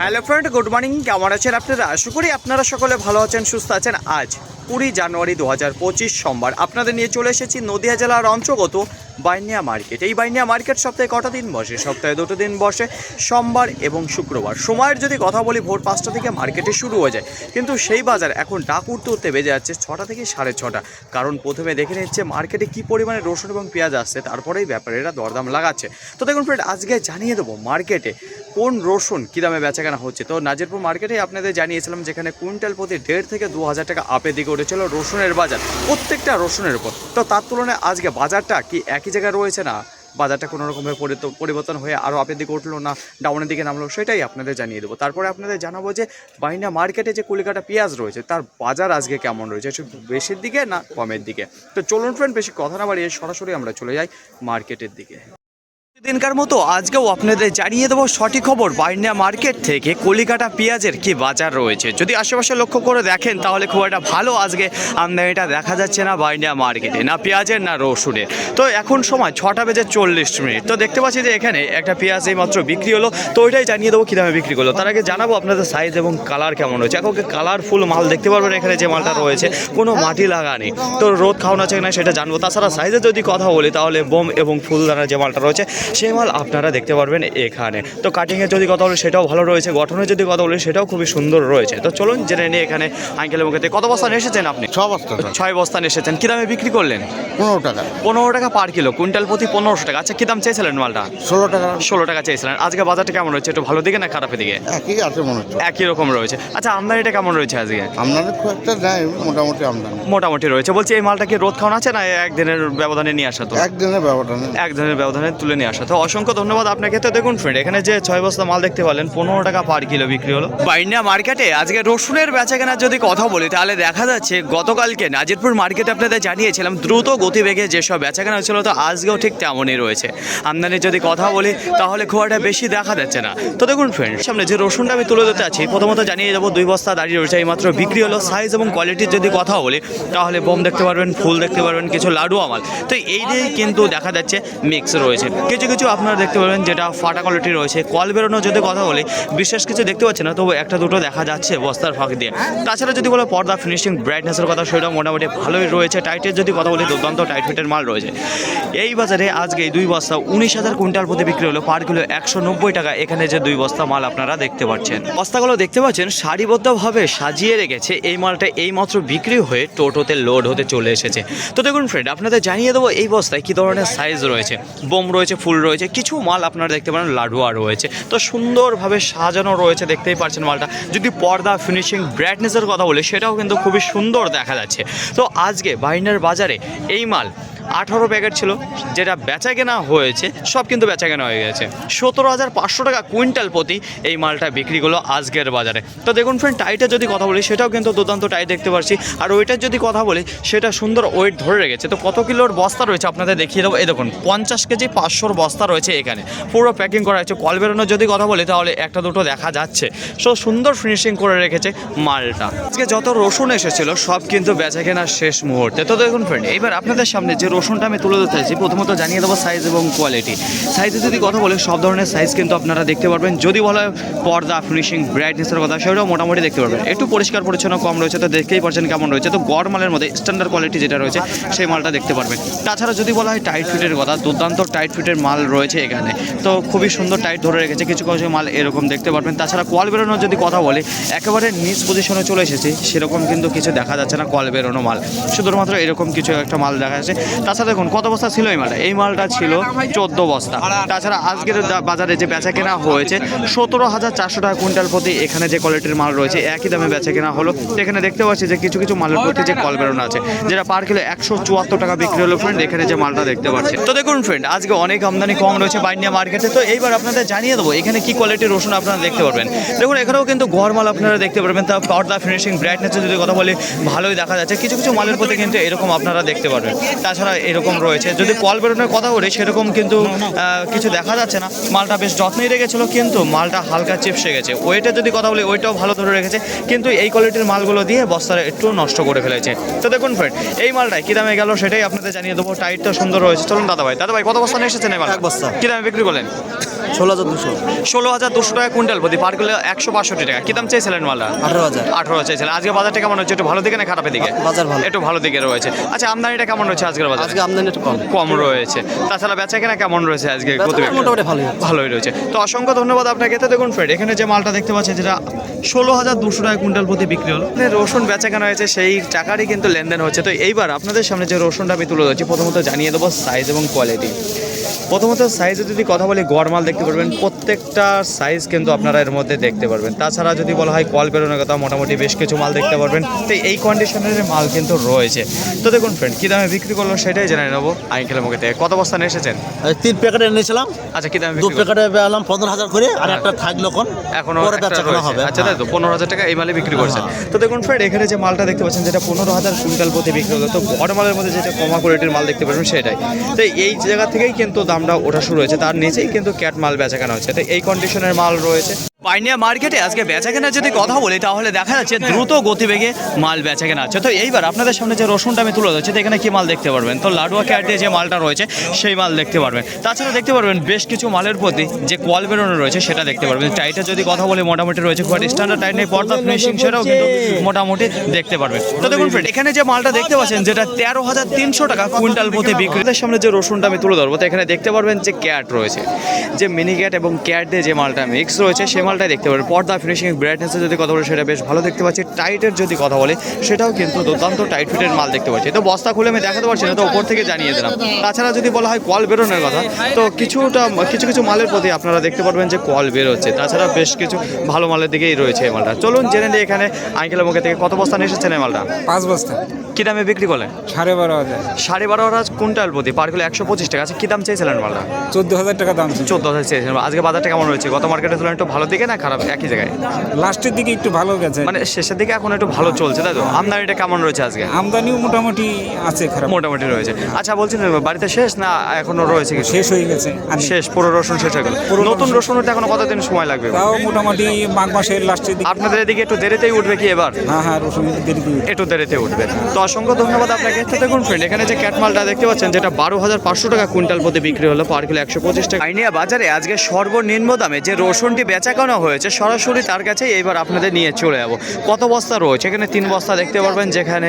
Hello friend good morning কেমন আছেন আপনারা? আশা করি আপনারা সকলে ভালো আছেন, সুস্থ আছেন। আজ কুড়ি জানুয়ারি দু হাজার পঁচিশ সোমবার। আপনাদের নিয়ে চলে এসেছি নদিয়া জেলার অন্তর্গত বাইনিয়া মার্কেট। এই বাইনিয়া মার্কেট সপ্তাহে কটা দিন বসে? সপ্তাহে দুটো দিন বসে। সোমবার এবং শুক্রবার। সময়ের যদি কথা বলি, ভোর পাঁচটা থেকে মার্কেটে শুরু হয়ে যায়। কিন্তু সেই বাজার এখন ডাক উঠতে উঠতে বেজে যাচ্ছে ছটা থেকে সাড়ে ছটা। কারণ প্রথমে দেখে নিচ্ছে মার্কেটে কী পরিমাণে রসুন এবং পেঁয়াজ আসছে, তারপরেই ব্যাপারীরা দরদাম লাগাচ্ছে। তো দেখুন ফ্রেন্ড আজকে জানিয়ে দেবো মার্কেটে কোন রসুন কী দামে বেচাকেনা হচ্ছে। তো নাজিরপুর মার্কেটে আপনাদের জানিয়েছিলাম যেখানে কুইন্টাল প্রতি দেড় থেকে দু হাজার টাকা আপের দিকে উঠেছিল রসুনের বাজার, প্রত্যেকটা রসুনের উপর। তো তার তুলনায় আজকে বাজারটা কি একই জায়গায় রয়েছে না? বাজারটা কোনো পরিত- পরিবর্তন হয়ে আরও আপের দিকে উঠল না ডাউনের দিকে নামলো, সেটাই আপনাদের জানিয়ে দেবো। তারপরে আপনাদের জানাব যে, বাইনা মার্কেটে যে কুলিকাটা পেঁয়াজ রয়েছে, তার বাজার আজকে কেমন রয়েছে? বেশির দিকে না কমের দিকে? তো চলুন ফ্রেন্ড বেশি কথা না বাড়িয়ে সরাসরি আমরা চলে যাই মার্কেটের দিকে। দিনকার মতো আজকেও আপনাদের জানিয়ে দেবো সঠিক খবর। বাইন্যা মার্কেট থেকে কলিকাটা পেঁয়াজের কি বাজার রয়েছে? যদি আশেপাশে লক্ষ্য করে দেখেন, তাহলে খুব একটা ভালো আজকে আমদানিটা দেখা যাচ্ছে না বাইন্যা মার্কেটে, না পেঁয়াজের, না রসুনের। তো এখন সময় ছটা বেজে চল্লিশ মিনিট। তো দেখতে পাচ্ছি যে এখানে একটা পেঁয়াজ এই মাত্র বিক্রি হলো। তো ওইটাই জানিয়ে দেবো কী দামে বিক্রি করল। তার আগে জানাব আপনাদের সাইজ এবং কালার কেমন রয়েছে এখন কালারফুল মাল দেখতে পারবেন এখানে যে মালটা রয়েছে। কোনো মাটি লাগা নেই। তো রোদ খাওয়ানো আছে না সেটা জানব। তাছাড়া সাইজে যদি কথা বলি, তাহলে বোম এবং ফুলদানা যে মালটা রয়েছে সেই মাল আপনারা দেখতে পারবেন এখানে। তো কাটিংয়ে যদি কথা বলি সেটাও ভালো রয়েছে। গঠনের যদি কথা বলি সেটাও খুবই সুন্দর রয়েছে। তো চলুন জেনে নিয়ে এখানে আঙ্কেলের মুখে কত বস্তা নিয়ে এসেছেন আপনি? ছ বস্তা ছয় বস্তান এসেছেন। কী দামে বিক্রি করলেন? পনেরো টাকা। পনেরো টাকা পার কিলো কুইন্টাল প্রতি পনেরোশো টাকা। আচ্ছা কী দাম চেয়েছিলেন মালটা? ষোলো টাকা। ষোলো টাকা চেয়েছিলেন। আজকে বাজারটা কেমন রয়েছে? একটু ভালো দিকে না খারাপের দিকে? একই আছে মনে হচ্ছে। একই রকম রয়েছে। আচ্ছা আমদানিটা কেমন রয়েছে আজকে? আমদানি খুব একটা মোটামুটি আমদানি। মোটামুটি রয়েছে। বলছি এই মালটা কি রোদ খাওয়ানো আছে না একদিনের ব্যবধানে নিয়ে আসা তো? একদিনের ব্যবধানে। একদিনের ব্যবধানে তুলে নিয়ে আসা তো অসংখ্য ধন্যবাদ আপনাকে। তো দেখুন ফ্রেন্ড এখানে যে ছয় বস্তা মাল দেখতে পেলেন পনেরো টাকা পার কিলো বিক্রি হলো। বাইন্যা মার্কেটে আজকে রসুনের বেচা কেনার যদি কথা বলি, তাহলে দেখা যাচ্ছে গতকালকে নাজিরপুর মার্কেটে আপনাদের জানিয়েছিলাম, দ্রুত গতিবেগে যেসব বেচা কেনা হচ্ছিল তো আজকেও ঠিক তেমনই রয়েছে। আমদানির যদি কথা বলি, তাহলে খুব একটা বেশি দেখা যাচ্ছে না। তো দেখুন ফ্রেন্ড সামনে যে রসুনটা আমি তুলে দিতে আছি প্রথমত জানিয়ে যাব দুই বস্তা দাঁড়িয়ে রয়েছে, এইমাত্র বিক্রি হলো। সাইজ এবং কোয়ালিটির যদি কথা বলি, তাহলে বোম দেখতে পারবেন, ফুল দেখতে পারবেন, কিছু লাডু আমাল তো এই দিয়েই কিন্তু দেখা যাচ্ছে মিক্স রয়েছে। কিছু কিছু আপনারা দেখতে পারবেন যেটা ফাটা কোয়ালিটি রয়েছে। কল বেরোনো যদি কথা বলি, বিশেষ কিছু দেখতে পাচ্ছি না, তবু একটা দুটো দেখা যাচ্ছে বস্তার ফাঁক দিয়ে। তাছাড়া যদি বলো পর্দা ফিনিশিং ব্রাইটনেসের কথা সেটা মোটামুটি ভালোই রয়েছে। টাইটের যদি কথা বলি, দুর্দান্ত টাইট ফিটের মাল রয়েছে। এই বাজারে আজকে দুই বস্তা উনিশ হাজার কুইন্টাল প্রতি বিক্রি হলো পার কিলো একশো নব্বই টাকা। এখানে যে দুই বস্তা মাল আপনারা দেখতে পাচ্ছেন। বস্তাগুলো দেখতে পাচ্ছেন, সারিবদ্ধভাবে সাজিয়ে রেখেছে। এই মালটা এইমাত্র বিক্রি হয়ে টোটোতে লোড হতে চলে এসেছে। তো দেখুন ফ্রেন্ড আপনাদের জানিয়ে দেবো এই বস্তায় কী ধরনের সাইজ রয়েছে। বোম রয়েছে ফুল রয়েছে, কিছু মাল আপনারা দেখতে পারেন, লাডুয়া রয়েছে। তো সুন্দরভাবে সাজানো রয়েছে, দেখতেই পারছেন মালটা। যদি পর্দা ফিনিশিং ব্রাইটনেসের কথা বলে, সেটাও কিন্তু খুবই সুন্দর দেখা যাচ্ছে। তো আজকে বাইনের বাজারে এই মাল আঠারো প্যাকেট ছিল, যেটা বেচা কেনা হয়েছে, সব কিন্তু বেচা কেনা হয়ে গেছে। সতেরো হাজার পাঁচশো টাকা কুইন্টাল প্রতি এই মালটা বিক্রি করল আজকের বাজারে। তো দেখুন ফ্রেন্ড টাইটের যদি কথা বলি, সেটাও কিন্তু দুর্দান্ত টাইট দেখতে পাচ্ছি আর ওইটার যদি কথা বলি, সেটা সুন্দর ওয়েট ধরে রেখেছে। তো কত কিলোর বস্তা রয়েছে আপনাদের দেখিয়ে দেবো। এই দেখুন, পঞ্চাশ কেজি পাঁচশোর বস্তা রয়েছে এখানে। পুরো প্যাকিং করা হয়েছে। কল বেরোনোর যদি কথা বলি, তাহলে একটা দুটো দেখা যাচ্ছে। সো সুন্দর ফিনিশিং করে রেখেছে মালটা। আজকে যত রসুন এসেছিল, সব কিন্তু বেচা কেনার শেষ মুহূর্তে। তো দেখুন ফ্রেন্ড এবার আপনাদের সামনে যে রসুনটা আমি তুলে ধরতে চাইছি। প্রথমত জানিয়ে দেবো সাইজ এবং কোয়ালিটি সাইজে যদি কথা বলি, সব ধরনের সাইজ কিন্তু আপনারা দেখতে পারবেন। যদি বলা হয় পর্দা ফিনিশিং ব্রাইটনেসের কথা, সেটাও মোটামুটি দেখতে পারবেন। একটু পরিষ্কার, পরিচ্ছন্ন, কম রয়েছে, তো দেখতেই পারছেন কেমন রয়েছে। তো গড় মালের মধ্যে স্ট্যান্ডার্ড কোয়ালিটি যেটা রয়েছে, সেই মালটা দেখতে পারবেন। তাছাড়া যদি বলা হয় টাইট ফিটের কথা, দুর্দান্ত টাইট ফিটের মাল রয়েছে এখানে। তো খুবই সুন্দর টাইট ধরে রেখেছে, কিছু কিছু মাল এরকম দেখতে পারবেন। তাছাড়া কল বেরোনোর যদি কথা বলে, একেবারে নিচ পজিশনে চলে এসেছে, সেরকম কিন্তু কিছু দেখা যাচ্ছে না কল বেরোনো মাল। শুধুমাত্র এরকম কিছু একটা মাল দেখা যাচ্ছে। তাছাড়া দেখুন, কত বস্তা ছিল এই মালটা এই মালটা ছিল চোদ্দ বস্তা। তাছাড়া আজকের বাজারে যে বেচা কেনা হয়েছে, সতেরো হাজার চারশো টাকা কুইন্টাল প্রতি এখানে যে কোয়ালিটির মাল রয়েছে, একই দামে বেচা কেনা হলো। এখানে দেখতে পাচ্ছি যে কিছু কিছু মালের প্রতি যে কল বেরোনো আছে, যেটা পার কিলো একশো চুয়াত্তর টাকা বিক্রি হলো ফ্রেন্ড এখানে যে মালটা দেখতে পাচ্ছি। তো দেখুন ফ্রেন্ড আজকে অনেক আমদানি কম রয়েছে বাইনিয়া মার্কেটে তো এইবার আপনাদের জানিয়ে দেবো, এখানে কি কোয়ালিটির রসুন আপনারা দেখতে পারবেন। দেখুন, এখানেও কিন্তু গড় মাল আপনারা দেখতে পারবেন। তা পর্দা ফিনিশিং ব্রাইটনেসের যদি কথা বলি, ভালোই দেখা যাচ্ছে। কিছু কিছু মালের প্রতি কিন্তু এরকম আপনারা দেখতে পারবেন। তাছাড়া এরকম রয়েছে। যদি কল বেরোনোর কথা বলি সেরকম কিন্তু কিছু দেখা যাচ্ছে না। মালটা বেশ যত্নেই রেখেছিল কিন্তু মালটা হালকা চিপসে গেছে। ওয়েটের যদি কথা বলি ওয়েটাও ভালো ধরে রেখেছে কিন্তু এই কোয়ালিটির মালগুলো দিয়ে বস্তাটা একটু নষ্ট করে ফেলেছে। তো দেখুন ফ্রেন্ড এই মালটায় কী দামে গেল সেটাই আপনাদের জানিয়ে দেবো। টাইটটা সুন্দর রয়েছে। চলুন দাদা ভাই দাদা ভাই কত বস্তা নিয়ে এসেছেন এবার এক বস্তা। কী দামে বিক্রি করলেন? ষোলো হাজার দুশো। ষোলো হাজার দুশো টাকা কুইন্টাল প্রতি পার কিলো একশো বাষট্টি টাকা। কি দাম চেয়েছিলেন মালটা? আঠারো হাজার। আঠারো চাইছিলেন আজকে বাজারটা কেমন হচ্ছে? একটু ভালো দিকে না খারাপের দিকে? বাজার ভালো। একটু ভালো দিকে রয়েছে। আচ্ছা আমদানিটা কেমন রয়েছে আজকের বাজার? আজকে আমদানি একটু কম। কম রয়েছে। তাছাড়া বেচা কেনা কেমন রয়েছে আজকে মোটামুটি ভালোই ভালোই রয়েছে। তো অসংখ্য ধন্যবাদ আপনাকে। তো দেখুন ফ্রেন্ড এখানে যে মালটা দেখতে পাচ্ছেন যেটা ষোলো হাজার দুশো টাকা কুইন্টাল প্রতি বিক্রি হলো। রসুন বেচা কেনা হয়েছে সেই টাকারই কিন্তু লেনদেন হচ্ছে। তো এইবার আপনাদের সামনে যে রসুনটা আমি তুলে ধরছি প্রথমত জানিয়ে দেবো সাইজ এবং কোয়ালিটি প্রথমত সাইজে যদি কথা বলি গড় মাল দেখতে পারবেন প্রত্যেকটা সাইজ কিন্তু আপনারা এর মধ্যে দেখতে পারবেন। তাছাড়া যদি বলা হয় কল বেরোনোর কথা মোটামুটি বেশ কিছু মাল দেখতে পারবেন। তো এই কন্ডিশনের মাল কিন্তু রয়েছে। তো দেখুন ফ্রেন্ড কী দামে বিক্রি করল সেটাই জেনে নেব আইকেলের মুখে থেকে। কত বস্তা নিয়ে এসেছেন? তিন প্যাকেট এনেছিলাম আচ্ছা কী দামে দু প্যাকেটে পেলাম পনেরো হাজার করে আর একটা থাকল কোন এখনও। হবে। আচ্ছা তাই তো পনেরো হাজার টাকা এই মালে বিক্রি করছেন। তো দেখুন ফ্রেন্ড এখানে যে মালটা দেখতে পাচ্ছেন যেটা পনেরো হাজার কুইন্টাল প্রতি বিক্রি হলো তো বড় মালের মধ্যে যেটা কমা কোয়ালিটির মাল দেখতে পাবেন সেটাই। তো এই জায়গা থেকেই কিন্তু দামটা ওঠা শুরু হয়েছে। তার নিচেই কিন্তু ক্যাট মাল বেচা কেনা হচ্ছে। তো এই কন্ডিশনের মাল রয়েছে। পাইনিয়া মার্কেটে আজকে বেচা কেনার যদি কথা বলি, তাহলে দেখা যাচ্ছে দ্রুত গতিবেগে মাল বেচা কেনা হচ্ছে। তো এইবার আপনাদের সামনে যে রসুনটা আমি তুলে ধরছি, তো এখানে কি মাল দেখতে পারবেন? তো লাডুয়া ক্যাট যে মালটা রয়েছে, সেই মাল দেখতে পারবেন। তাছাড়া দেখতে পারবেন বেশ কিছু মালের প্রতি যে কোয়াল বেরোনো রয়েছে, সেটা দেখতে পারবেন। টাইটের যদি কথা বলি, মোটামুটি রয়েছে খুব স্ট্যান্ডার্ড টাইট নেই, পর্দা ফিনিশিং সেটাও কিন্তু মোটামুটি দেখতে পারবেন। তো দেখুন ফ্রেন্ড এখানে যে মালটা দেখতে পাচ্ছেন, যেটা তেরো হাজার তিনশো টাকা কুইন্টাল প্রতি বিক্রি। তার সামনে যে রসুনটা আমি তুলে ধরবো, তো এখানে দেখতে পারবেন যে ক্যাট রয়েছে। যে মিনি ক্যাট এবং ক্যাট দিয়ে যে মালটা মিক্স রয়েছে সেই মালটাই দেখতে পারবেন পর্দা ফিনিশিং ব্রাইটনেসের যদি কথা বলে সেটা বেশ ভালো দেখতে পাচ্ছি। টাইটের যদি কথা বলে সেটাও কিন্তু দুর্দান্ত টাইট ফিটের মাল দেখতে পাচ্ছি। তো বস্তা খুলে আমি দেখাতে পারছি না তো ওপর থেকে জানিয়ে দিলাম। তাছাড়া যদি বলা হয় কল বেরোনোর কথা তো কিছুটা কিছু কিছু মালের প্রতি আপনারা দেখতে পারবেন যে কল বেরোচ্ছে। তাছাড়া বেশ কিছু ভালো মালের দিকেই রয়েছে এই মালটা। চলুন জেনে নিই এখানে আঙ্কেলের মুখে থেকে কত বস্তা নিয়ে এসেছেন এই মালটা? পাঁচ বস্তা। কী দামে বিক্রি করলেন? সাড়ে বারো হাজার। সাড়ে বারো হাজার কুইন্টাল প্রতি পার কিলো একশো পঁচিশ টাকা। আছে কী দাম চেয়েছিলেন মালটা? চোদ্দ হাজার টাকা দাম চোদ্দ হাজার চেয়েছিলেন। আজকে বাজারটা কেমন রয়েছে গত মার্কেটে তুলনায় একটু ভালো দিকে না খারাপ? একই জায়গায়? লাস্টের দিকে একটু ভালো গেছে। মানে শেষের দিকে এখন একটু ভালো চলছে তাই তো? আমদানিটা কেমন রয়েছে আজকে? আমদানিও মোটামুটি আছে খারাপ। মোটামুটি রয়েছে। আচ্ছা বলছেন বাড়িতে শেষ না এখনও রয়েছে কিছু? শেষ হয়ে গেছে শেষ পুরো রসুন শেষ হয়ে গেল। নতুন রসুন- হতে এখনও কতদিন সময় লাগবে? তাও মোটামুটি মাঘ মাসের লাস্টের দিকে। আপনাদের এদিকে একটু দেরিতেই উঠবে কি এবার? হ্যাঁ হ্যাঁ রসুন দেরি করে একটু দেরিতে উঠবে। তো অসংখ্য ধন্যবাদ আপনাকে। তো দেখুন ফ্রেন্ড এখানে যে ক্যাটমালটা দেখতে পাচ্ছেন যেটা বারো হাজার পাঁচশো টাকা কুইন্টাল প্রতি বিক্রি হলো পার কিলো একশো পঁচিশ টাকা। আইনিয়া বাজারে আজকে সর্বনিম্ন দামে যে রসুনটি বেচা কেনা হয়েছে, সরাসরি তার কাছে এইবার আপনাদের নিয়ে চলে যাব। কত বস্তা রয়েছে? এখানে তিন বস্তা দেখতে পারবেন, যেখানে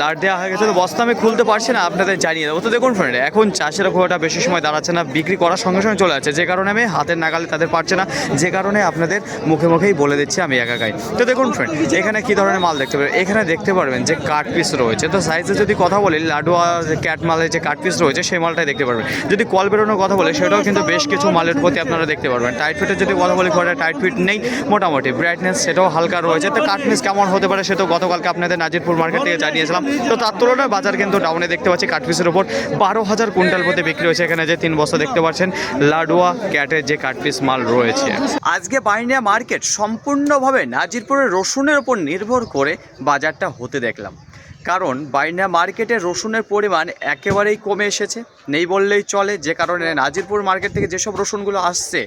লাট দেওয়া হয়ে গেছে। তো বস্তা আমি খুলতে পারছি না, আপনাদের জানিয়ে দেবো। তো দেখুন ফ্রেন্ড এখন চাষের একটা বেশি সময় দাঁড়াচ্ছে না, বিক্রি করার সঙ্গে সঙ্গে চলে যাচ্ছে। যে কারণে আমি হাতের নাগালে তাদের পারছে না, যে কারণে আপনাদের মুখে মুখেই বলে দিচ্ছি আমি একাকাই। তো দেখুন ফ্রেন্ড এখানে কি ধরনের মাল দেখতে পারবেন এখানে দেখতে পারবেন যে কাট পিস রয়েছে। তো সাইজে যদি কথা বলি, লাডুয়া ক্যাট মালের যে কাট পিস রয়েছে, সেই মালটাই দেখতে পারবেন। যদি কল বেরোনোর কথা বলে, সেটাও কিন্তু বেশ কিছু মালের প্রতি আপনারা দেখতে পারবেন। টাইট ফিটের যদি কথা বলি খুব একটা টাইট ফিট নেই। মোটামুটি ব্রাইটনেস সেটাও হালকা রয়েছে। তো কাট পিস কেমন হতে পারে সেটাও গতকালকে আপনাদের নাজিরপুর মার্কেট থেকে জানিয়েছিলাম। তো তার তুলনায় বাজার কিন্তু ডাউনে দেখতে পাচ্ছি কাট পিসের উপর। বারো হাজার কুইন্টাল প্রতি বিক্রি হয়েছে এখানে যে তিন বস্তা দেখতে পাচ্ছেন। লাডুয়া ক্যাটের যে কাট পিস মাল রয়েছে। আজকে বাইনিয়া মার্কেট সম্পূর্ণভাবে নাজিরপুরের রসুনের উপর নির্ভর করে বাজারটা হতে দেখলাম। কারণ বাইনা মার্কেটে রসুনের পরিমাণ একেবারেই কমে এসেছে। নেই বললেই চলে, যে কারণে নাজিরপুর মার্কেট থেকে যেসব রসুনগুলো আসছে,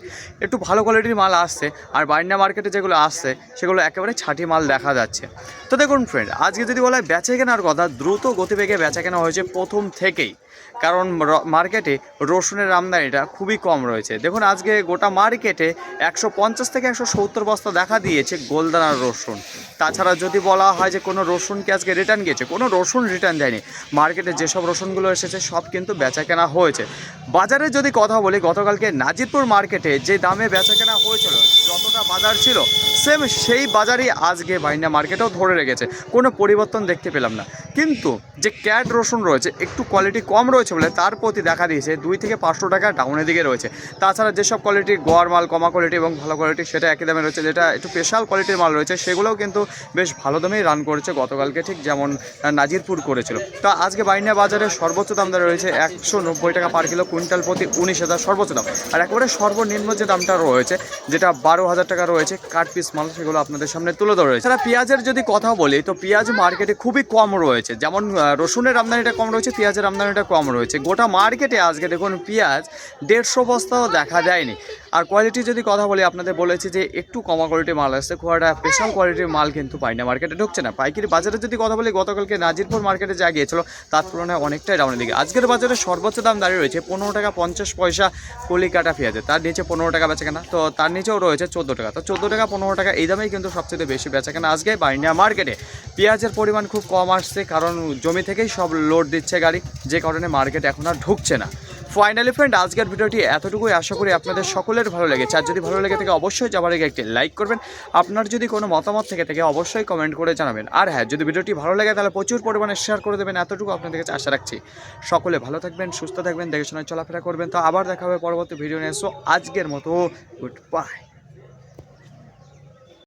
একটু ভালো কোয়ালিটির মাল আসছে, আর বাইনা মার্কেটে যেগুলো আসছে, সেগুলো একেবারে ছাটি মাল দেখা যাচ্ছে। তো দেখুন ফ্রেন্ড আজকে যদি বলা হয় বেচা কেনার কথা, দ্রুত গতিবেগে বেচা কেনা হয়েছে প্রথম থেকেই। কারণ মার্কেটে রসুনের আমদানিটা খুবই কম রয়েছে। দেখুন, আজকে গোটা মার্কেটে একশো পঞ্চাশ থেকে একশো সত্তর বস্তা দেখা দিয়েছে গোলদানার রসুন। তাছাড়া যদি বলা হয় যে কোনো রসুনকে আজকে রিটার্ন গিয়েছে? কোনো রসুন রিটার্ন দেয়নি। মার্কেটে যেসব রসুনগুলো এসেছে, সব কিন্তু বেচা কেনা হয়েছে। বাজারে যদি কথা বলি, গতকালকে নাজিরপুর মার্কেটে যে দামে বেচা কেনা হয়েছিল, যতটা বাজার ছিল সেম সেই বাজারই আজকে বাইনা মার্কেটেও ধরে রেখেছে। কোনো পরিবর্তন দেখতে পেলাম না। কিন্তু যে ক্যাট রসুন রয়েছে, একটু কোয়ালিটি কম রয়েছে বলে তার প্রতি দেখা দিয়েছে। দুই থেকে পাঁচশো টাকা ডাউনের দিকে রয়েছে। তাছাড়া যেসব কোয়ালিটির গড় মাল, কমা কোয়ালিটি এবং ভালো কোয়ালিটি সেটা একই দামে রয়েছে, যেটা একটু স্পেশাল কোয়ালিটির মাল রয়েছে, সেগুলোও কিন্তু বেশ ভালো দামেই রান করেছে গতকালকে, ঠিক যেমন নাজিরপুর করেছিল। তো আজকে বাইনা বাজারে সর্বোচ্চ দাম দর রয়েছে একশো নব্বই টাকা পার কিলো কুইন্টাল প্রতি উনিশ হাজার সর্বোচ্চ দাম। আর একেবারে সর্বনিম্ন যে দামটা রয়েছে, যেটা বারো হাজার টাকা রয়েছে কাঠ পিস মাল, সেগুলো আপনাদের সামনে তুলে ধরা রয়েছে তারা পেঁয়াজের যদি কথা বলি, তো পেঁয়াজ মার্কেটে খুবই কম রয়েছে। রয়েছে। যেমন রসুনের আমদানিটা কম রয়েছে, পেঁয়াজের আমদানিটা কম রয়েছে। গোটা মার্কেটে আজকে দেখুন পেঁয়াজ দেড়শো বস্তাও দেখা যায়নি। আর কোয়ালিটি যদি কথা বলি, আপনাদের বলেছি যে একটু কমা কোয়ালিটির মাল আসছে খুব একটা স্পেশাল কোয়ালিটির মাল কিন্তু পাইনা মার্কেটে ঢুকছে না। পাইকারি বাজারে যদি কথা বলি, গতকালকে নাজিরপুর মার্কেটে যা গিয়েছিল, তার তুলনায় অনেকটাই ডাউনের দিকে আজকের বাজারে সর্বোচ্চ দাম দাঁড়িয়ে রয়েছে পনেরো টাকা পঞ্চাশ পয়সা কলিকাটা পেঁয়াজে। তার নিচে পনেরো টাকা বেচা কেনা। তো তার নিচেও রয়েছে চোদ্দ টাকা। তো চোদ্দ টাকা, পনেরো টাকা এই দামেই কিন্তু সবচেয়ে বেশি বেচা কেনা আজকে বাইন্ডিয়া মার্কেটে পেঁয়াজের পরিমাণ খুব কম আসছে কারণ জমি থেকেই সব লোড দিচ্ছে গাড়ি, যে কারণে মার্কেট এখন আর ঢুকছে না। ফাইনালি ফ্রেন্ড আজকের ভিডিওটি এতটুকুই। আশা করি আপনাদের সকলের ভালো লেগেছে। আর যদি ভালো লেগে থাকে, অবশ্যই যাবার আগে একটি লাইক করবেন। আপনার যদি কোনো মতামত থেকে থাকে, অবশ্যই কমেন্ট করে জানাবেন। আর হ্যাঁ যদি ভিডিওটি ভালো লাগে, তাহলে প্রচুর পরিমাণে শেয়ার করে দেবেন। এতটুকু আপনাদের কাছে আশা রাখছি। সকলে ভালো থাকবেন, সুস্থ থাকবেন দেখে শোনায় চলাফেরা করবেন। তো আবার দেখা হবে পরবর্তী ভিডিও নিয়ে। এসো আজকের মতো গুড বাই